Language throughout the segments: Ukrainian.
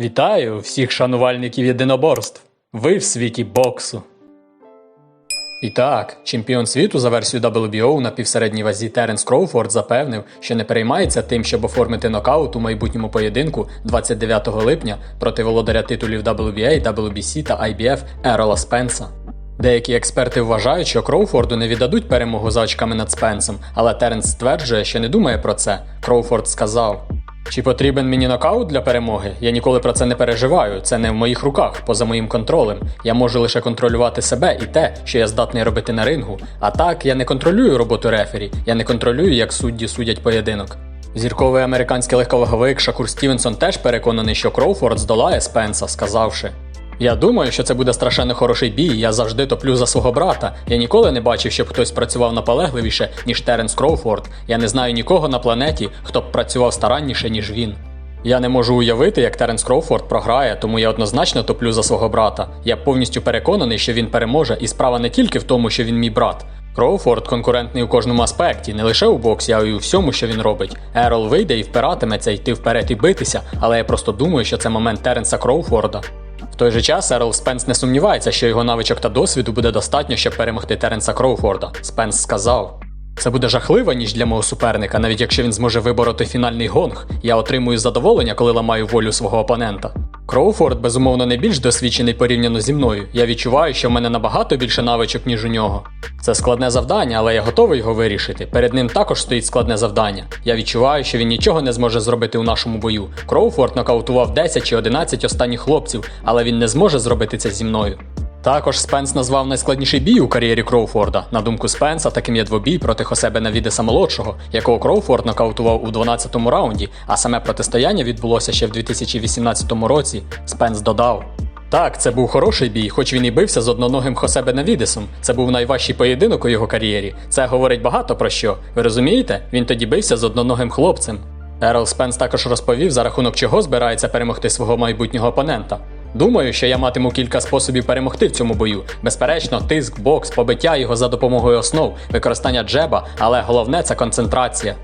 Вітаю всіх шанувальників єдиноборств. Ви в світі боксу. І так, чемпіон світу за версією WBO на півсередній вазі Теренс Кроуфорд запевнив, що не переймається тим, щоб оформити нокаут у майбутньому поєдинку 29 липня проти володаря титулів WBA, WBC та IBF Ерола Спенса. Деякі експерти вважають, що Кроуфорду не віддадуть перемогу за очками над Спенсом, але Теренс стверджує, що не думає про це. Кроуфорд сказав: Чи потрібен мені нокаут для перемоги? Я ніколи про це не переживаю. Це не в моїх руках, поза моїм контролем. Я можу лише контролювати себе і те, що я здатний робити на рингу. А так, я не контролюю роботу рефері, я не контролюю, як судді судять поєдинок. Зірковий американський легковаговик Шакур Стівенсон теж переконаний, що Кроуфорд здолає Спенса, сказавши. Я думаю, що це буде страшенно хороший бій. Я завжди топлю за свого брата. Я ніколи не бачив, щоб хтось працював наполегливіше, ніж Теренс Кроуфорд. Я не знаю нікого на планеті, хто б працював старанніше, ніж він. Я не можу уявити, як Теренс Кроуфорд програє, тому я однозначно топлю за свого брата. Я повністю переконаний, що він переможе, і справа не тільки в тому, що він мій брат. Кроуфорд конкурентний у кожному аспекті, не лише у боксі, а й у всьому, що він робить. Ерол вийде і впиратиметься йти вперед і битися, але я просто думаю, що це момент Теренса Кроуфорда. Той же час Ерл Спенс не сумнівається, що його навичок та досвіду буде достатньо, щоб перемогти Теренса Кроуфорда. Спенс сказав. Це буде жахлива ніч для мого суперника, навіть якщо він зможе вибороти фінальний гонг. Я отримую задоволення, коли ламаю волю свого опонента. Кроуфорд, безумовно, не більш досвідчений порівняно зі мною. Я відчуваю, що в мене набагато більше навичок, ніж у нього. Це складне завдання, але я готовий його вирішити. Перед ним також стоїть складне завдання. Я відчуваю, що він нічого не зможе зробити у нашому бою. Кроуфорд нокаутував 10 чи 11 останніх хлопців, але він не зможе зробити це зі мною. Також Спенс назвав найскладніший бій у кар'єрі Кроуфорда. На думку Спенса, таким є двобій проти Хосе Бенавідеса молодшого, якого Кроуфорд нокаутував у 12-му раунді, а саме протистояння відбулося ще в 2018 році. Спенс додав. Так, це був хороший бій, хоч він і бився з одноногим Хосе Бенавідесом. Це був найважчий поєдинок у його кар'єрі. Це говорить багато про що. Ви розумієте? Він тоді бився з одноногим хлопцем. Ерл Спенс також розповів, за рахунок чого збирається перемогти свого майбутнього опонента. Думаю, що я матиму кілька способів перемогти в цьому бою. Безперечно, тиск, бокс, побиття його за допомогою основ, використання джеба, але головне це концентрація.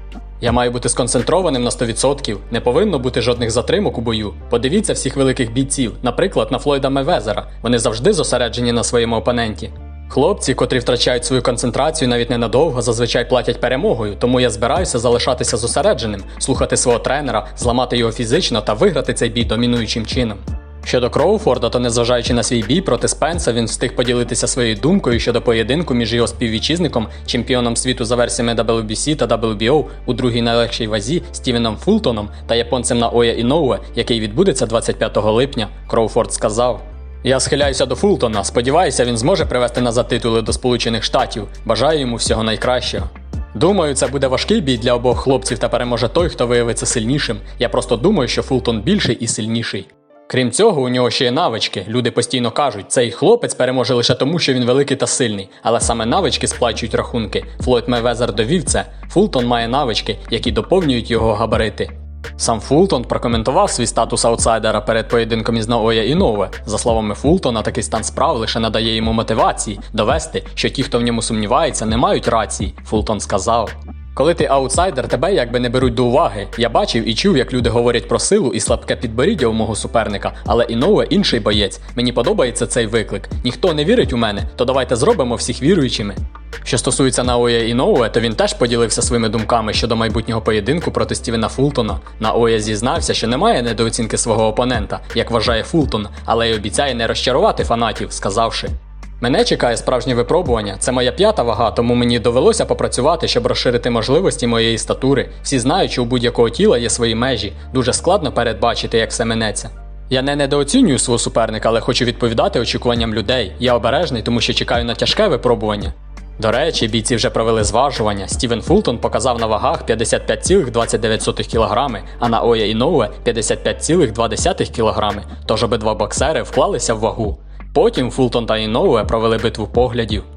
Я маю бути сконцентрованим на 100%, не повинно бути жодних затримок у бою. Подивіться всіх великих бійців, наприклад, на Флойда Мевезера. Вони завжди зосереджені на своєму опоненті. Хлопці, котрі втрачають свою концентрацію навіть ненадовго, зазвичай платять перемогою, тому я збираюся залишатися зосередженим, слухати свого тренера, зламати його фізично та виграти цей бій домінуючим чином. Щодо Кроуфорда, то незважаючи на свій бій проти Спенса, він встиг поділитися своєю думкою щодо поєдинку між його співвітчизником, чемпіоном світу за версіями WBC та WBO у другій найлегшій вазі Стівеном Фултоном та японцем Наоя Іноуе, який відбудеться 25 липня. Кроуфорд сказав. Я схиляюся до Фултона. Сподіваюся, він зможе привести назад титули до Сполучених Штатів. Бажаю йому всього найкращого. Думаю, це буде важкий бій для обох хлопців та переможе той, хто виявиться сильнішим. Я просто думаю, що Фултон більший і сильніший. Крім цього, у нього ще є навички. Люди постійно кажуть, цей хлопець переможе лише тому, що він великий та сильний, але саме навички сплачують рахунки. Флойд Мейвезер довів це. Фултон має навички, які доповнюють його габарити. Сам Фултон прокоментував свій статус аутсайдера перед поєдинком із Наоя і Нове. За словами Фултона, такий стан справ лише надає йому мотивації довести, що ті, хто в ньому сумнівається, не мають рації. Фултон сказав. Коли ти аутсайдер, тебе якби не беруть до уваги. Я бачив і чув, як люди говорять про силу і слабке підборіддя у мого суперника, але Іноуе інший боєць. Мені подобається цей виклик. Ніхто не вірить у мене, то давайте зробимо всіх віруючими. Що стосується Наоя Іноуе, то він теж поділився своїми думками щодо майбутнього поєдинку проти Стівена Фултона. Наоя зізнався, що немає недооцінки свого опонента, як вважає Фултон, але й обіцяє не розчарувати фанатів, сказавши. Мене чекає справжнє випробування. Це моя п'ята вага, тому мені довелося попрацювати, щоб розширити можливості моєї статури. Всі знають, що у будь-якого тіла є свої межі. Дуже складно передбачити, як все минеться. Я не недооцінюю свого суперника, але хочу відповідати очікуванням людей. Я обережний, тому що чекаю на тяжке випробування. До речі, бійці вже провели зважування. Стівен Фултон показав на вагах 55,29 кг, а на Оя Іноуе 55,2 кг. Тож обидва боксери вклалися в вагу. Потім Фултон та Іноуе провели битву поглядів.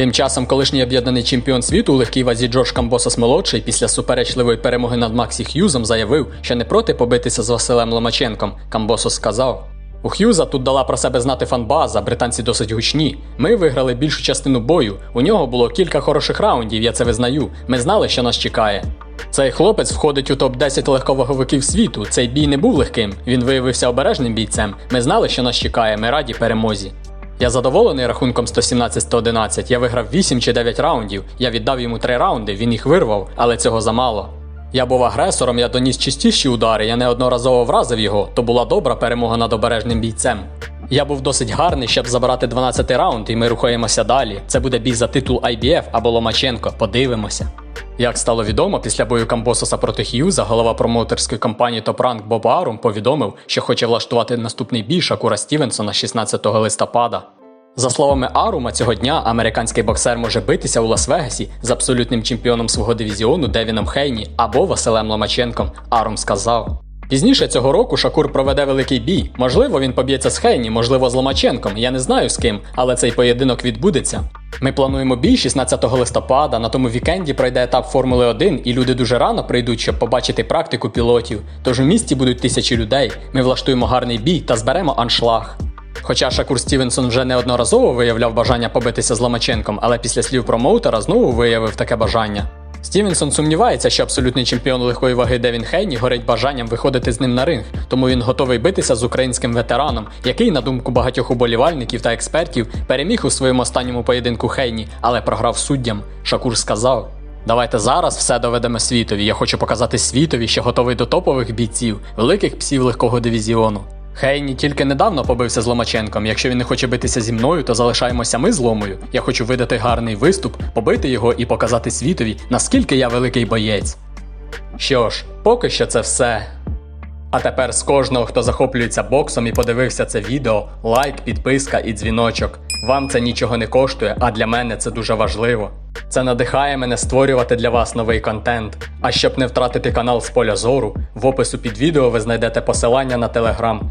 Тим часом колишній об'єднаний чемпіон світу у легкій вазі Джордж Камбосос молодший після суперечливої перемоги над Максі Х'юзом заявив, що не проти побитися з Василем Ломаченком. Камбосос сказав. У Х'юза тут дала про себе знати фанбаза, британці досить гучні. Ми виграли більшу частину бою. У нього було кілька хороших раундів, я це визнаю. Ми знали, що нас чекає. Цей хлопець входить у топ-10 легковаговиків світу. Цей бій не був легким. Він виявився обережним бійцем. Ми знали, що нас чекає. Ми раді перемозі. Я задоволений рахунком 117-111. Я виграв 8 чи 9 раундів. Я віддав йому 3 раунди, він їх вирвав, але цього замало. Я був агресором, я доніс чистіші удари, я неодноразово вразив його, то була добра перемога над обережним бійцем. Я був досить гарний, щоб забрати 12 раунд, і ми рухаємося далі. Це буде бій за титул IBF або Ломаченко. Подивимося. Як стало відомо, після бою Камбососа проти Х'юза, голова промоутерської компанії Rank Боб Арум повідомив, що хоче влаштувати наступний бій Шакура Стівенсона 16 листопада. За словами Арума, цього дня американський боксер може битися у Лас-Вегасі з абсолютним чемпіоном свого дивізіону Девіном Хейні або Василем Ломаченком. Арум сказав. Пізніше цього року Шакур проведе великий бій. Можливо, він поб'ється з Хейні, можливо, з Ломаченком. Я не знаю з ким, але цей поєдинок відбудеться. Ми плануємо бій 16 листопада. На тому вікенді пройде етап Формули 1, і люди дуже рано прийдуть, щоб побачити практику пілотів. Тож у місті будуть тисячі людей. Ми влаштуємо гарний бій та зберемо аншлаг. Хоча Шакур Стівенсон вже неодноразово виявляв бажання побитися з Ломаченком, але після слів промоутера знову виявив таке бажання. Стівенсон сумнівається, що абсолютний чемпіон легкої ваги Девін Хейні горить бажанням виходити з ним на ринг, тому він готовий битися з українським ветераном, який, на думку багатьох уболівальників та експертів, переміг у своєму останньому поєдинку Хейні, але програв суддям. Шакур сказав. Давайте зараз все доведемо світові. Я хочу показати світові, що готовий до топових бійців, великих псів легкого дивізіону. Хейні тільки недавно побився з Ломаченком. Якщо він не хоче битися зі мною, то залишаємося ми з Ломою. Я хочу видати гарний виступ, побити його і показати світові, наскільки я великий боєць. Що ж, поки що це все. А тепер з кожного, хто захоплюється боксом і подивився це відео, лайк, підписка і дзвіночок. Вам це нічого не коштує, а для мене це дуже важливо. Це надихає мене створювати для вас новий контент. А щоб не втратити канал з поля зору, в опису під відео ви знайдете посилання на телеграм.